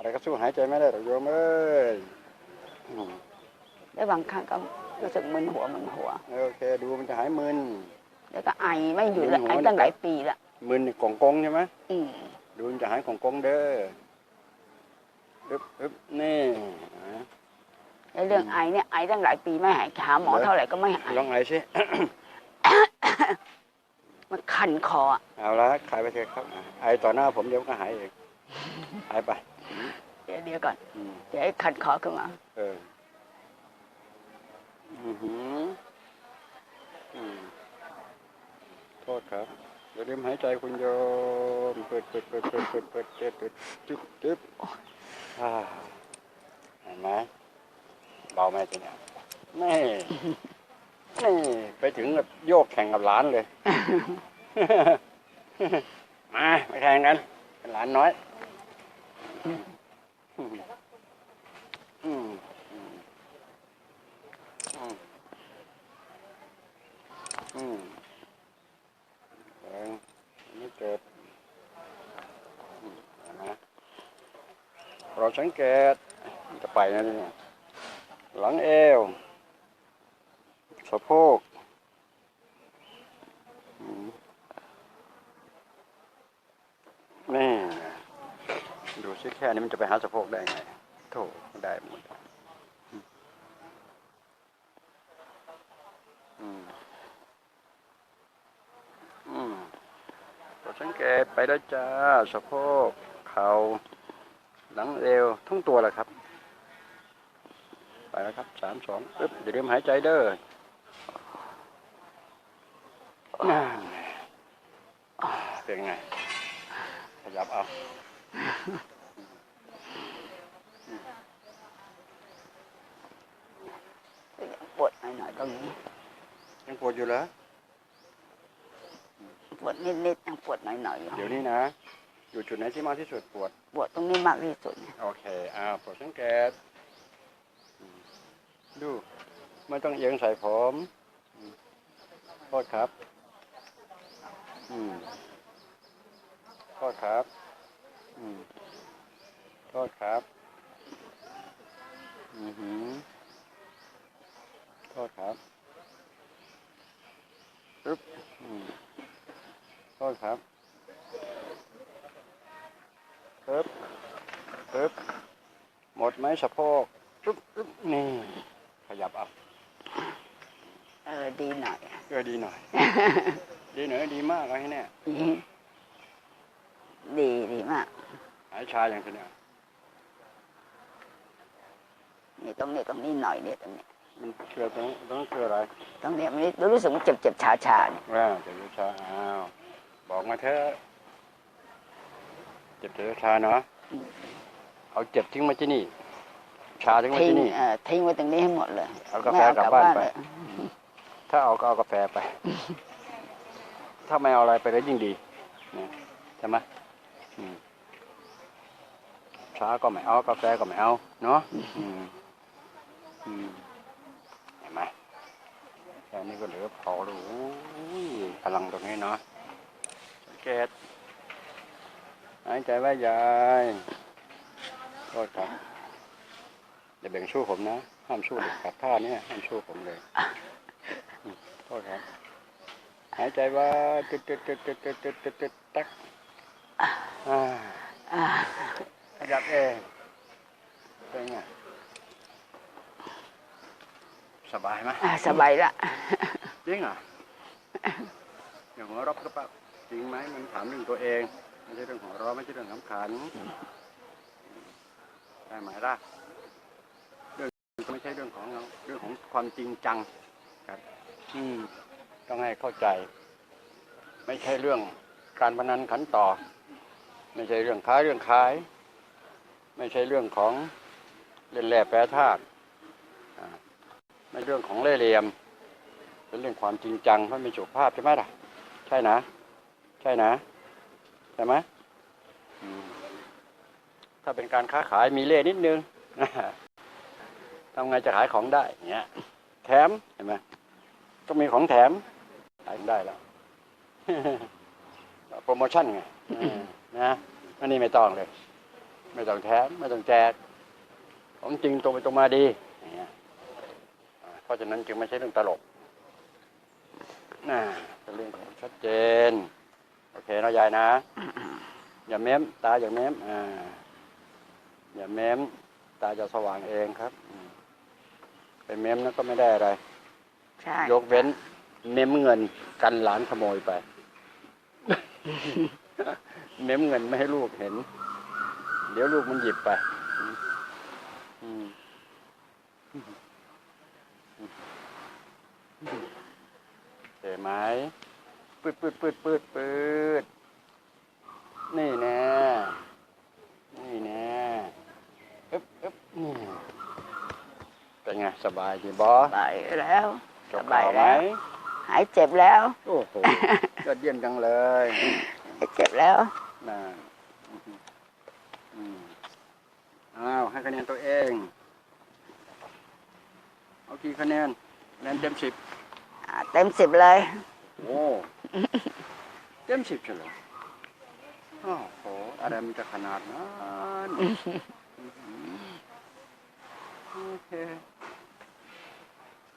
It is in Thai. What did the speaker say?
อะไรก็สู้หายใจไม่ได้หรอกโยมเอ้ยอืมแล้วบางครั้งก็รู้สึกมึนหัวมึนหัว โอเค ดูมันจะหายมึนแล้วก็ไอไม่หยุดละมึนหัวไอตั้งหลายปีละมึนนี่กองกงใช่ไหมอืมดูมันจะหายของกงเด้ออึบอึบนี่นะแล้วเรื่องไอเนี่ยไอตั้งหลายปีไม่หายหาหมอเหรอเท่าไหร่ก็ไม่หายลองไอซิมันคันคออะเอาละขายไปเถอะครับ ไอต่อหน้าผมเดี๋ยวก็หายเองหายไปเดี๋ยวเดี๋ยวก่อนอืมเดี๋ยวให้คันคอขึ้นมา เอออือหืออืมโทษครับอย่าลืมหายใจคุณโยมเปิดเปิดเปิดเปิดเปิดเปิดเปิดเปิดจึ๊บจึ๊บอ่าเห็นไหมเบาไหมทีเนี้ยนี่นี่ไปถึงกับโยกแข่งกับหลานเลย มาไปแข่งกันเป็นหลานน้อย อืมอืมอืมอืมอืมแรงไม่เกิดอืมเห็นไหม เราสังเกตจะไปนะนี่หลังเอวสะโพกอืมนี่ดูซิแค่นี้มันจะไปหาสะโพกได้ไงโถได้หมดอืมอืมก็สังเกตไปแล้วจ้าสะโพกเข่า หลังเอวทั้งตัวแหละครับ ไปแล้วครับสามสองปึ๊บอย่าลืมหายใจเด้อนั่นไงเป็นไง ขยับเอาปวดหน่อยๆตรงนี้ยังปวดอยู่เหรอปวดนิดๆยังปวดหน่อยๆอยู่เดี๋ยวนี้นะ อยู่จุดไหนที่มากที่สุดปวด ปวดตรงนี้มากที่สุดเนี่ยโอเคอ่าปวดสังเกตอืมดูไม่ต้องเอียงใส่ผมอืมโทษครับ อืมโทษครับ อืมโทษครับ อือหือโทษครับปึ๊บอืมโทษครับ ปึ๊บปึ๊บหมดไหมสะโพกปึ๊บปึ๊บนี่ ขยับเอาเออดีหน่อยเออดีหน่อย ดีหน่อยดีมากเลยเนี่ยดีดีมาก หายชาอย่างนี้เนี่ยนี่ตรงนี้ตรงนี้หน่อยเนี่ยตรงนี้มันเชื่อตรงตรงนั้นคืออะไรตรงนี้มันรู้สึกมันเจ็บเจ็บชาชาๆเนี่ยว่าเจ็บชาอ้าวบอกมาเถอะ เจ็บเจ็บชาเนาะเอาเจ็บทิ้งมาที่นี่ ชาทิ้งมาทิ้งที่นี่ เอ่อทิ้งไว้ตรงนี้ให้หมดเลยเอากาแฟกลับบ้านไปเลยถ้าเอาก็เอากาแฟไป ถ้าไม่เอาอะไรไปก็ยิ่งดีนะใช่ไหมอืมชาก็ไม่เอากาแฟก็ไม่เอาเนาะอืมอืมเห็นไหมแค่นี้ก็เหลือพอแล้วโอ้ยพลังตรงนี้เนาะสังเกต หายใจไว้ยายโทษครับอย่าแบ่งสู้ผมนะ ห้ามสู้เด็กขาดท่าเนี่ยห้ามสู้ผมเลยโทษครับ หายใจว่าตึ๊ดตึ๊ดตึ๊ดตึ๊ดตึ๊ดตึ๊ดตึ๊ดตึ๊ดตักอ่าอ่าขยับเองเป็นไงสบายไหมอ่าสบายละจริงเหรอะอย่างหัวเรบกระปับจริงไหมมันถามเรื่องตัวเอง ไม่ใช่เรื่องของเราะไม่ใช่เรื่องสำคัญได้ไหมล่ะเรื่องไม่ใช่เรื่องของเราเรื่องของความจริงจังครับอืมต้องให้เข้าใจ ไม่ใช่เรื่องการพนันขันต่อ ไม่ใช่เรื่องค้าเรื่องขาย ไม่ใช่เรื่องของเล่นแร่แปรธาตุไม่เรื่องของเล่ห์เหลี่ยม เป็นเรื่องความจริงจังเพราะเป็นสุขภาพใช่ไหมล่ะ ใช่นะ ใช่นะ ช่ไหมอืมถ้าเป็นการค้าขายมีเล่ห์นิดนึงทำไงจะขายของได้อย่างเงี้ย แถมเห็นไหมต้องมีของแถมขายได้แล้วโปรโมชั่นไงเออนะอันนี้ไม่ต้องเลย ไม่ต้องแถมไม่ต้องแจกของจริงตรงไปตรงมาดีอย่างเงี้ยอ่าเพราะฉะนั้นจึงไม่ใช่เรื่องตลกน่าเป็นเรื่องของชัดเจน โอเคนะยายนะ อย่าเม้ม ตาอย่าเม้มอ่าอย่าเม้ม ตาจะสว่างเองครับอืมไปเม้มนั้นก็ไม่ได้อะไร ใช่ยกเว้นเม้มเงินกันหลานขโมยไป เม้มเงินไม่ให้ลูกเห็น เดี๋ยวลูกมันหยิบไปอืมเห็นไหมปืดปืดปืดปืดปืด นี่แน่นี่แน่อึ๊บอึ๊บนี่เป็นไงสบายดีบอสบายแล้วจสบบายข่าวไหมแล้ว หายเจ็บแล้วโอ้โหยอดเยี่ยมจังเลยหายเจ็บแล้วน่าอืมอ้าวให้คะแนนตัวเองเอากี่คะแนนคะแนนเต็มสิบอ่าเต็มสิบเลยโอ้เต็มสิบเฉลย โอ้โหอะไรมันจะขนาดนั้นโอเค